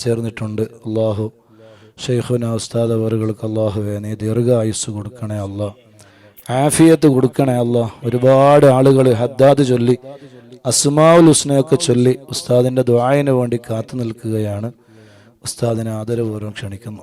എത്തിച്ചേർന്നിട്ടുണ്ട് അള്ളാഹു ഷെയ്ഖുന ഉസ്താദ് അവറുകൾക്ക് അള്ളാഹുവെ നീ ദീർഘായുസ് കൊടുക്കണേ അല്ല. ആഫിയത്ത് കൊടുക്കണേ അല്ല. ഒരുപാട് ആളുകൾ ഹദ്ദാദ് ചൊല്ലി അസ്മാവുൽ ഹുസ്നയൊക്കെ ചൊല്ലി ഉസ്താദിന്റെ ദ്വായന് വേണ്ടി കാത്തു നിൽക്കുകയാണ്. ഉസ്താദിനെ ആദരപൂർവം ക്ഷണിക്കുന്നു.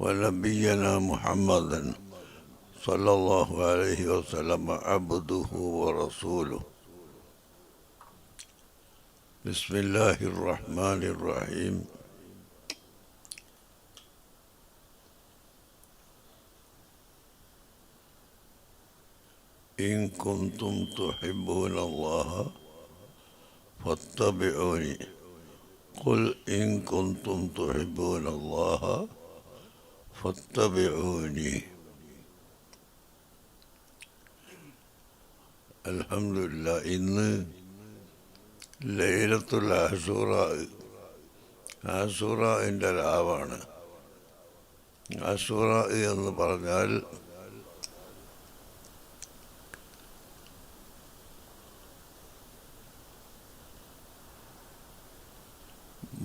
ونبينا محمدا صلى الله عليه وسلم عبده ورسوله. بسم الله الرحمن الرحيم. إن كنتم تحبون الله فاتبعوني. قل إن كنتم تحبون الله فاتبعوني الحمد لله ഇന്ന് ലൈലത്തുൽ ആസൂറ ആസൂറൻ്റെ രാവാണ് ആസൂറ എന്ന് പറഞ്ഞാൽ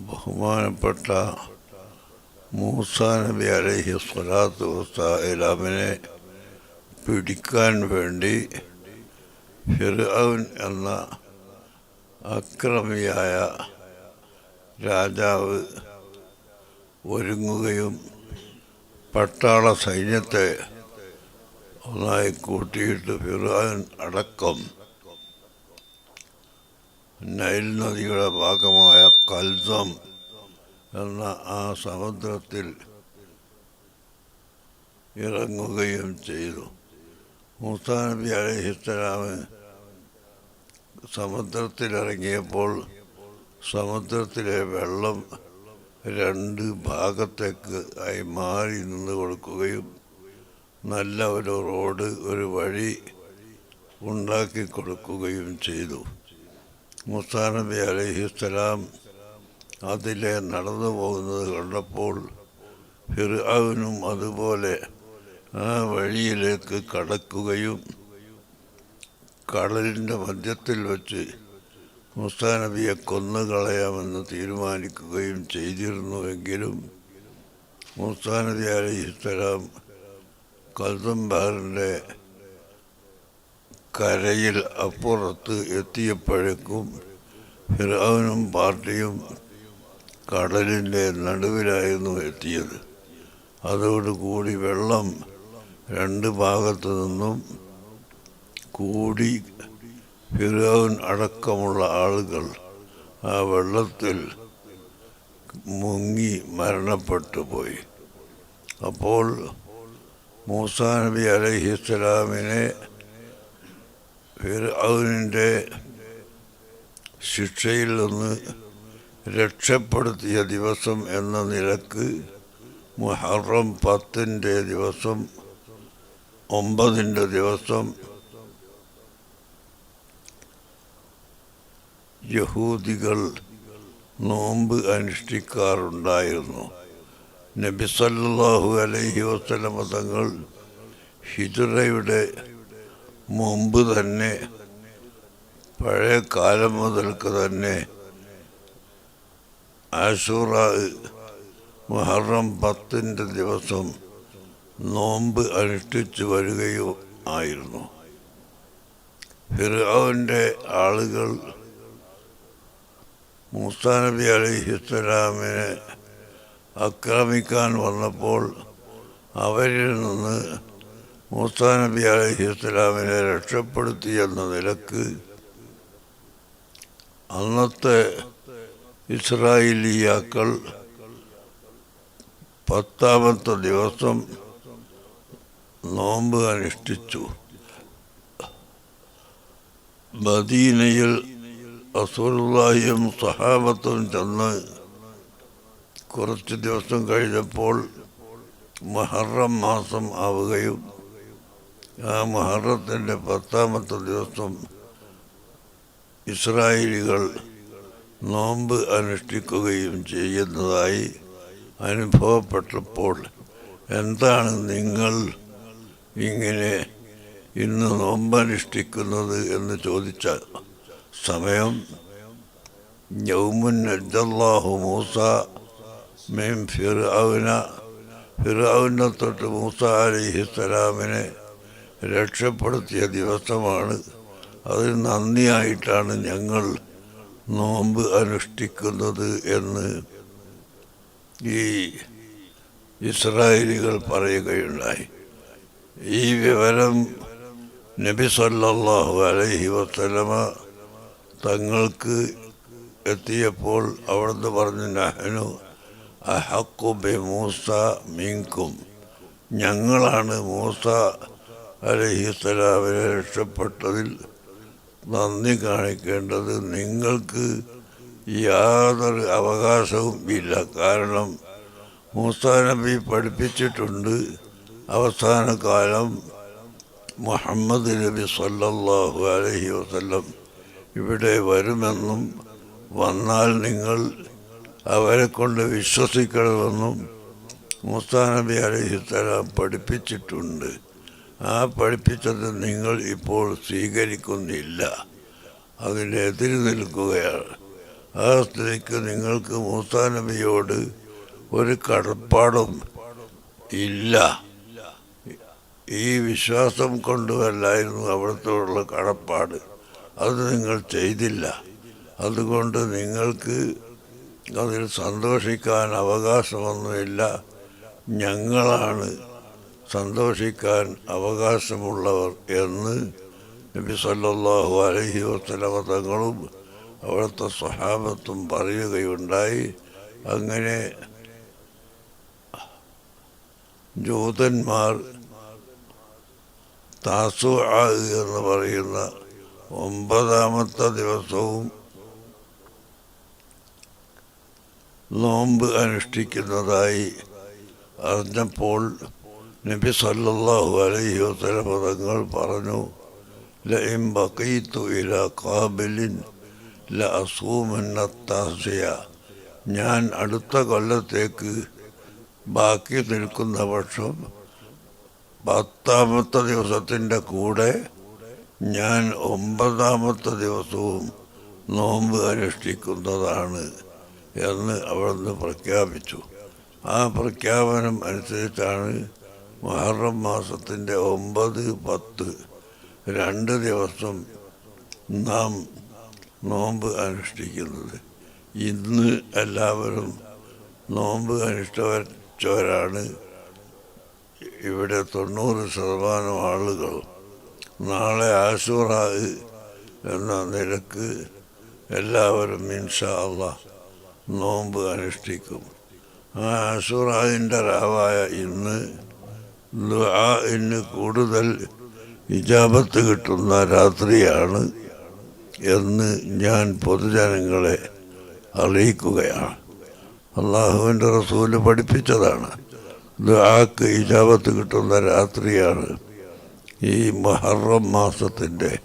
ബഹുമാനപ്പെട്ട മൂസ നബി അലൈഹി സ്വലാത്തു വസ്സലാമിനെ പിടിക്കാൻ വേണ്ടി ഫിർഔൻ എന്ന അക്രമിയായ രാജാവ് ഒരുങ്ങുകയും പട്ടാള സൈന്യത്തെ ഒന്നായി കൂട്ടിയിട്ട് ഫിർഔൻ അടക്കം നൈൽ നദിയുടെ ഭാഗമായ കൽസം എന്ന ആ സമുദ്രത്തിൽ ഇറങ്ങുകയും ചെയ്തു. മൂസാ നബി അലഹിസ്സലാമ് സമുദ്രത്തിലിറങ്ങിയപ്പോൾ സമുദ്രത്തിലെ വെള്ളം രണ്ട് ഭാഗത്തേക്ക് ആയി മാറി നിന്ന് കൊടുക്കുകയും നല്ല ഒരു റോഡ് ഒരു വഴി ഉണ്ടാക്കി കൊടുക്കുകയും ചെയ്തു. മുസാ നബി അലഹിസ്സലാം അതിലെ നടന്നു പോകുന്നത് കണ്ടപ്പോൾ ഫിർആവിനും അതുപോലെ ആ വഴിയിലേക്ക് കടക്കുകയും കടലിന്റെ മധ്യത്തിൽ വെച്ച് മുസാ നബിയെ കൊന്നുകളയാമെന്ന് തീരുമാനിക്കുകയും ചെയ്തിരുന്നുവെങ്കിലും മുസാ നബി അലഹിസ്സലാം കൽദംബാറിന്റെ കരയിൽ അപ്പുറത്ത് എത്തിയപ്പോഴേക്കും ഫിറാവിനും പാർട്ടിയും കടലിന്റെ നടുവിലായിരുന്നു എത്തിയത്. അതോടുകൂടി വെള്ളം രണ്ട് ഭാഗത്തു നിന്നും കൂടി ഫിറോൻ അടക്കമുള്ള ആളുകൾ ആ വെള്ളത്തിൽ മുങ്ങി മരണപ്പെട്ടു പോയി. അപ്പോൾ മൂസാ നബി അലഹിസ്സലാമിനെ ഫിർഔനിന്റെ ശിക്ഷയിൽ നിന്ന് രക്ഷപ്പെടുത്തിയ ദിവസം എന്ന നിലയ്ക്ക് മുഹറം പത്തിന്റെ ദിവസം ഒമ്പതിന്റെ ദിവസം യഹൂദികൾ നോമ്പ് അനുഷ്ഠിക്കാറുണ്ടായിരുന്നു. നബി സല്ലല്ലാഹു അലൈഹി വസല്ലമ തങ്ങൾ ഹിജറയുടെ മുമ്പ് തന്നെ പഴയ കാലം മുതൽക്ക് തന്നെ ആശൂറ മുഹറം പത്തിന്റെ ദിവസം നോമ്പ് അനുഷ്ഠിച്ചു വരികയോ ആയിരുന്നു. ഫിറാവിന്റെ ആളുകൾ മൂസാ നബി അലൈഹിസ്സലാമിനെ ആക്രമിക്കാൻ വന്നപ്പോൾ അവരിൽ നിന്ന് മൂസാ നബി അലി ഇസ്ലാമിനെ രക്ഷപ്പെടുത്തി എന്ന നിലയ്ക്ക് അന്നത്തെ ഇസ്രായേലിയാക്കൾ പത്താമത്തെ ദിവസം നോമ്പ് അനുഷ്ഠിച്ചു. മദീനയിൽ റസൂലുള്ളാഹിയും സഹാബത്തും ചെന്ന് കുറച്ച് ദിവസം കഴിഞ്ഞപ്പോൾ മഹറം മാസം ആവുകയും ആ മഹറത്തിന്റെ പത്താമത്തെ ദിവസം ഇസ്രായേലികൾ നോമ്പ് അനുഷ്ഠിക്കുകയും ചെയ്യുന്നതായി അനുഭവപ്പെട്ടപ്പോൾ എന്താണ് നിങ്ങൾ ഇങ്ങനെ ഇന്ന് നോമ്പനുഷ്ഠിക്കുന്നത് എന്ന് ചോദിച്ച സമയം? യൗമുൻ അജ്ജല്ലാഹു മൂസ മീൻ ഫിർഔന. ഫിർഔനെ തൊട്ട് മൂസ അലിഹിസ്സലാമിനെ രക്ഷപ്പെടുത്തിയ ദിവസമാണ്. അതിന് നന്ദിയായിട്ടാണ് ഞങ്ങൾ നോമ്പ് അനുഷ്ഠിക്കുന്നത് എന്ന് ഈ ഇസ്രായേലികൾ പറയുകയുണ്ടായി. ഈ വിവരം നബി സല്ലാഹു അലൈഹി വസ്ലമ തങ്ങൾക്ക് എത്തിയപ്പോൾ അവിടുന്ന് പറഞ്ഞു നഹനു അഹക്കു ബി മൂസ മീൻകും. ഞങ്ങളാണ് മൂസ അലഹിസ്സലാമിനെ രക്ഷപ്പെട്ടതിൽ നന്ദി കാണിക്കേണ്ടത് നിങ്ങൾക്ക് യാതൊരു അവകാശവും ഇല്ല. കാരണം മൂസാ നബി പഠിപ്പിച്ചിട്ടുണ്ട് അവസാന കാലം മുഹമ്മദ് നബി സല്ലല്ലാഹു അലഹി വസല്ലം ഇവിടെ വരുമെന്നും വന്നാൽ നിങ്ങൾ അവരെ കൊണ്ട് വിശ്വസിക്കണമെന്നും മുസ്താനബി നബി അലൈഹിസ്സലാം പഠിപ്പിച്ചിട്ടുണ്ട്. ആ പഠിപ്പിച്ചത് നിങ്ങൾ ഇപ്പോൾ സ്വീകരിക്കുന്നില്ല. അതിനെതിരി നിൽക്കുകയാണ്. ആ സ്ഥിതിക്ക് നിങ്ങൾക്ക് മൂസാ നബിയോട് ഒരു കടപ്പാടും ഇല്ല. ഈ വിശ്വാസം കൊണ്ടുമല്ലായിരുന്നു അവിടുത്തോടുള്ള കടപ്പാട്. അത് നിങ്ങൾ ചെയ്തില്ല. അതുകൊണ്ട് നിങ്ങൾക്ക് അതിൽ സന്തോഷിക്കാൻ അവകാശമൊന്നുമില്ല. ഞങ്ങളാണ് സന്തോഷിക്കാൻ അവകാശമുള്ളവർ എന്ന് നബി സല്ലാഹു അലഹി വസല്ലമ തങ്ങളും അവിടുത്തെ സ്വഹാബത്തും പറയുകയുണ്ടായി. അങ്ങനെ ജൂതന്മാർ താസു എന്ന് പറയുന്ന ഒമ്പതാമത്തെ ദിവസവും നോമ്പ് അനുഷ്ഠിക്കുന്നതായി അറിഞ്ഞപ്പോൾ നബി സല്ലല്ലാഹു അലൈഹി വസല്ലം പദങ്ങൾ പറഞ്ഞു ലഇം ബഖീതു ഇല കാബിലിൻ ല അസൂമെന്ന താസിയ ഞാൻ അടുത്ത കൊല്ലത്തേക്ക് ബാക്കി നിൽക്കുന്ന പക്ഷം പത്താമത്തെ ദിവസത്തിന്റെ കൂടെ ഞാൻ ഒമ്പതാമത്തെ ദിവസവും നോമ്പ് അനുഷ്ഠിക്കുന്നതാണ് എന്ന് അവിടുന്ന് പ്രഖ്യാപിച്ചു. ആ പ്രഖ്യാപനം അനുസരിച്ചാണ് മുഹറം മാസത്തിന്റെ ഒമ്പത് പത്ത് രണ്ട് ദിവസം നാം നോമ്പ് അനുഷ്ഠിക്കുന്നത്. ഇന്ന് എല്ലാവരും നോമ്പ് അനുഷ്ഠിച്ചവരാണ്. ഇവിടെ തൊണ്ണൂറ് ശതമാനം ആളുകൾ. നാളെ ആശുറാഹ് എന്ന നിലയ്ക്ക് എല്ലാവരും ഇൻഷാ നോമ്പ് അനുഷ്ഠിക്കും. ആ ആശുറാഹിന്റെ രാവായ ഇന്ന് ദുആഇന് കൂടുതൽ ഇജാബത്ത് കിട്ടുന്ന രാത്രിയാണ് എന്ന് ഞാൻ പൊതുജനങ്ങളെ അറിയിക്കുകയാണ്. അള്ളാഹുവിന്റെ റസൂൽ പഠിപ്പിച്ചതാണ്. ദുആക്ക് ഇജാബത്ത് കിട്ടുന്ന രാത്രിയാണ് ഈ മഹറം മാസത്തിന്റെ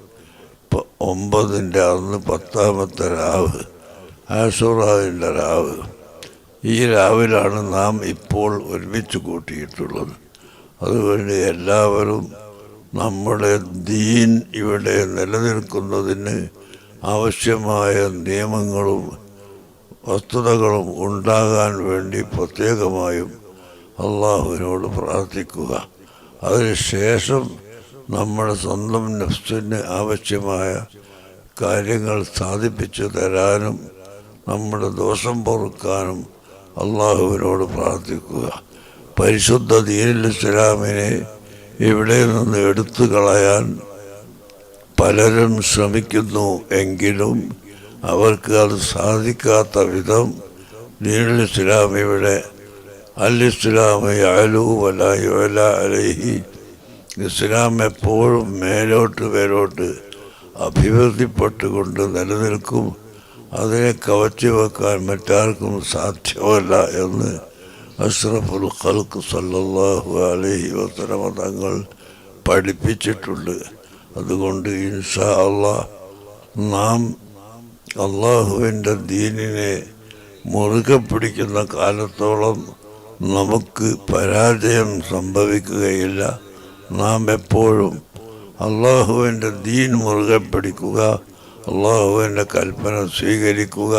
ഒമ്പതിന്റെ അന്ന് പത്താമത്തെ രാവ് ആഷുറാവിന്റെ രാവ്. ഈ രാവിലാണ് നാം ഇപ്പോൾ ഒരുമിച്ച് കൂട്ടിയിട്ടുള്ളത്. അതുകൊണ്ട് എല്ലാവരും നമ്മുടെ ദീൻ ഇവിടെ നിലനിൽക്കുന്നതിന് ആവശ്യമായ നിയമങ്ങളും വസ്തുതകളും ഉണ്ടാകാൻ വേണ്ടി പ്രത്യേകമായും അള്ളാഹുവിനോട് പ്രാർത്ഥിക്കുക. അതിനുശേഷം നമ്മുടെ സ്വന്തം നഫ്സിന് ആവശ്യമായ കാര്യങ്ങൾ സാധിപ്പിച്ചു തരാനും നമ്മുടെ ദോഷം പൊറുക്കാനും അള്ളാഹുവിനോട് പ്രാർത്ഥിക്കുക. പരിശുദ്ധ ദീനുൽ ഇവിടെ നിന്ന് എടുത്തു കളയാൻ പലരും ശ്രമിക്കുന്നു എങ്കിലും അവർക്ക് അത് സാധിക്കാത്ത വിധം ദീനുൽ ഇസ്ലാം ഇവിടെ അൽ ഇസ്ലാം ഇസ്ലാം എപ്പോഴും മേലോട്ട് മേലോട്ട് അഭിവൃദ്ധിപ്പെട്ടുകൊണ്ട് നിലനിൽക്കും. അതിനെ കവച്ചു വെക്കാൻ മറ്റാർക്കും സാധ്യമല്ല എന്ന് അഷ്റഫുൽ ഖൽക്ക് സല്ലല്ലാഹു അലൈഹി വസ്ലമ തങ്ങൾ പഠിപ്പിച്ചിട്ടുണ്ട്. അതുകൊണ്ട് ഇൻഷാ അള്ളാഹ് നാം അള്ളാഹുവിന്റെ ദീനിനെ മുറുകെ പിടിക്കുന്ന കാലത്തോളം നമുക്ക് പരാജയം സംഭവിക്കുകയില്ല. നാം എപ്പോഴും അള്ളാഹുവിന്റെ ദീൻ മുറുകെ പിടിക്കുക അള്ളാഹുവിന്റെ കൽപ്പന സ്വീകരിക്കുക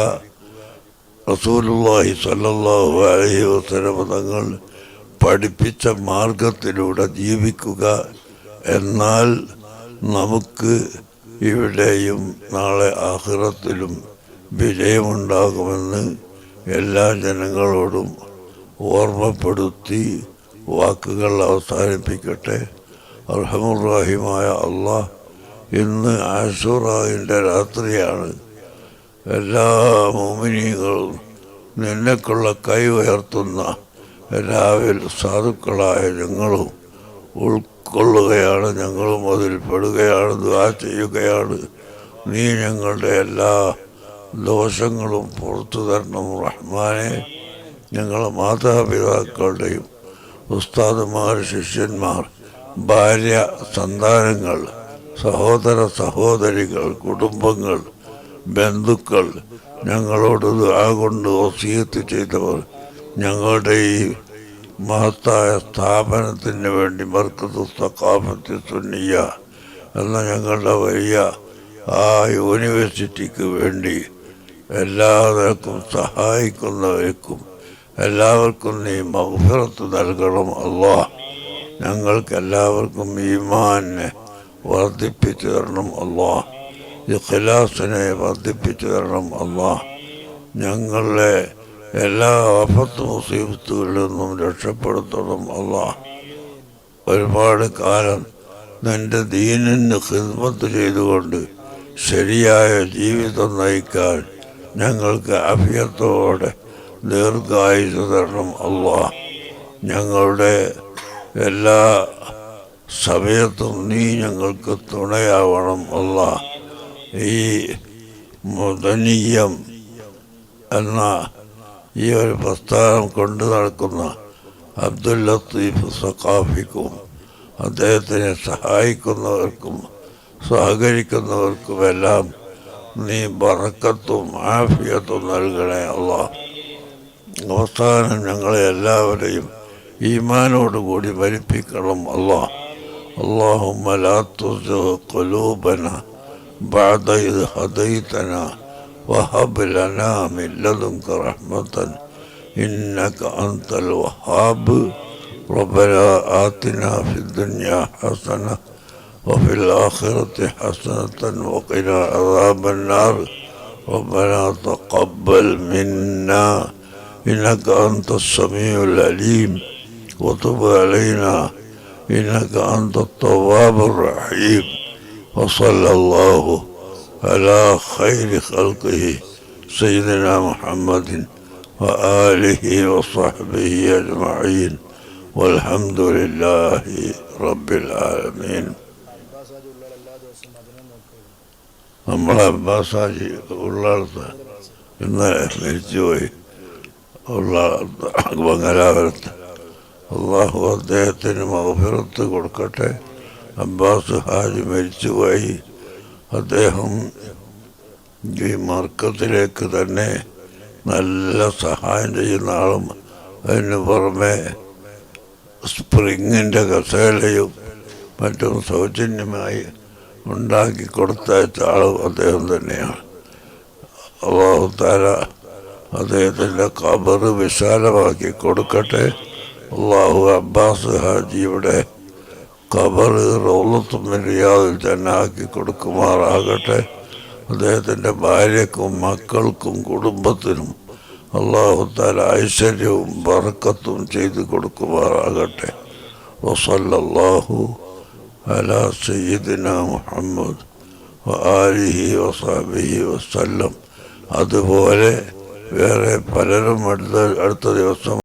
റസൂലുള്ളാഹി സല്ലല്ലാഹു അലൈഹി വസല്ലം തങ്ങൾ പഠിപ്പിച്ച മാർഗത്തിലൂടെ ജീവിക്കുക. എന്നാൽ നമുക്ക് ഇവിടെയും നാളെ ആഹ്റത്തിലും വിജയമുണ്ടാകുമെന്ന് എല്ലാ ജനങ്ങളോടും ഓർമ്മപ്പെടുത്തി വാക്കുകൾ അവസാനിപ്പിക്കട്ടെ. അർഹമുറാഹിമായ അള്ളാഹ് ഇന്ന് ആഷുറായിന്റെ രാത്രിയാണ് എല്ലാ മോമിനികളും നിന്നെക്കുള്ള കൈ ഉയർത്തുന്ന എല്ലാവരും സാധുക്കളായ ഞങ്ങളും ഉൾക്കൊള്ളുകയാണ് ഞങ്ങളും അതിൽ പെടുകയാണ് ദ്വാ ചെയ്യുകയാണ്. നീ ഞങ്ങളുടെ എല്ലാ ദോഷങ്ങളും പുറത്തു തരണം റഹ്മാനെ. ഞങ്ങളെ മാതാപിതാക്കളുടെയും ഉസ്താദുമാർ ശിഷ്യന്മാർ ഭാര്യ സന്താനങ്ങൾ സഹോദര സഹോദരികൾ കുടുംബങ്ങൾ ബന്ധുക്കൾ ഞങ്ങളോട് കൊണ്ട് വസീയത്ത് ചെയ്തവർ ഞങ്ങളുടെ ഈ മഹത്തായ സ്ഥാപനത്തിന് വേണ്ടി മർക്കത്ത് സുന്നിയ എന്ന ഞങ്ങളുടെ വലിയ ആ യൂണിവേഴ്സിറ്റിക്ക് വേണ്ടി എല്ലാവർക്കും സഹായിക്കുന്നവർക്കും എല്ലാവർക്കും നീ മഹഫിറത്ത് നൽകണം അള്ളാഹ് ഞങ്ങൾക്ക് എല്ലാവർക്കും ഈമാനെ വർദ്ധിപ്പിച്ചു തരണം അള്ളാഹ് ഇഖ്ലാസിനെ വർദ്ധിപ്പിച്ചു തരണം അള്ളാഹ്. ഞങ്ങളെ എല്ലാ ആപത്ത് മുസീബത്തുകളിൽ നിന്നും രക്ഷപ്പെടുത്തണം അള്ളാഹ്. ഒരുപാട് കാലം നിന്റെ ദീനിന് ഹിദ്മത്ത് ചെയ്തുകൊണ്ട് ശരിയായ ജീവിതം നയിക്കാൻ ഞങ്ങൾക്ക് അഭ്യത്തോടെ ദീർഘായുസ് തരണം അള്ളാഹ്. ഞങ്ങളുടെ എല്ലാ സമയത്തും നീ ഞങ്ങൾക്ക് തുണയാവണം അള്ളാഹ്. ഈ മുദനീയം എന്ന ഈ ഒരു പ്രസ്ഥാനം കൊണ്ടു നടക്കുന്ന അബ്ദുൽ ലത്തീഫ് സഖാഫിക്കും അദ്ദേഹത്തിനെ സഹായിക്കുന്നവർക്കും സഹകരിക്കുന്നവർക്കുമെല്ലാം നീ വറക്കത്തും ആഫിയത്തും നൽകണേ അല്ല അവസാനം ഞങ്ങളെ എല്ലാവരെയും ഈമാനോടുകൂടി ഭരിപ്പിക്കണം അല്ല അള്ളാഹുമ്മലാത്തു കൊലൂപന بعد إذ هديتنا وهب لنا من لدنك رحمة إنك أنت الوهاب. ربنا آتنا في الدنيا حسنة وفي الآخرة حسنة وقنا عذاب النار. ربنا تقبل منا إنك أنت السميع العليم. وتب علينا إنك أنت التواب الرحيم. وصلى الله على خير خلقه سيدنا محمد وآله وصحبه أجمعين والحمد لله رب العالمين നമ്മളെ അബ്ബാസാജി ഉള്ളടത്ത് ഇന്നലെ മരിച്ചുപോയി ഉള്ള മംഗലാപുരത്ത് അള്ളാഹു അദ്ദേഹത്തിന് മഹഫിറത്ത് കൊടുക്കട്ടെ അബ്ബാസ് ഹാജി മരിച്ചുപോയി. അദ്ദേഹം ഈ മർക്കത്തിലേക്ക് തന്നെ നല്ല സഹായം ചെയ്യുന്ന ആളും അതിന് പുറമെ സ്പ്രിങ്ങിന്റെ കസേലയും മറ്റും സൗജന്യമായി ഉണ്ടാക്കി കൊടുത്തയച്ച ആളും അദ്ദേഹം തന്നെയാണ്. അള്ളാഹുത്താര അദ്ദേഹത്തിന്റെ കബറ് വിശാലമാക്കി കൊടുക്കട്ടെ. അള്ളാഹു അബ്ബാസ് ഹാജിയുടെ കബറ് റോളത്തുമില്ലാതിൽ തന്നെ ആക്കി കൊടുക്കുമാറാകട്ടെ. അദ്ദേഹത്തിന്റെ ഭാര്യക്കും മക്കൾക്കും കുടുംബത്തിനും അള്ളാഹുത്താൽ ഐശ്വര്യവും ബർക്കത്തും ചെയ്തു കൊടുക്കുമാറാകട്ടെ. വസല്ലല്ലാഹു അലാ സയ്യിദിന മുഹമ്മദ് ആലിഹി വസാബിഹി വസല്ലം. അതുപോലെ വേറെ പലരും അടുത്ത അടുത്ത ദിവസം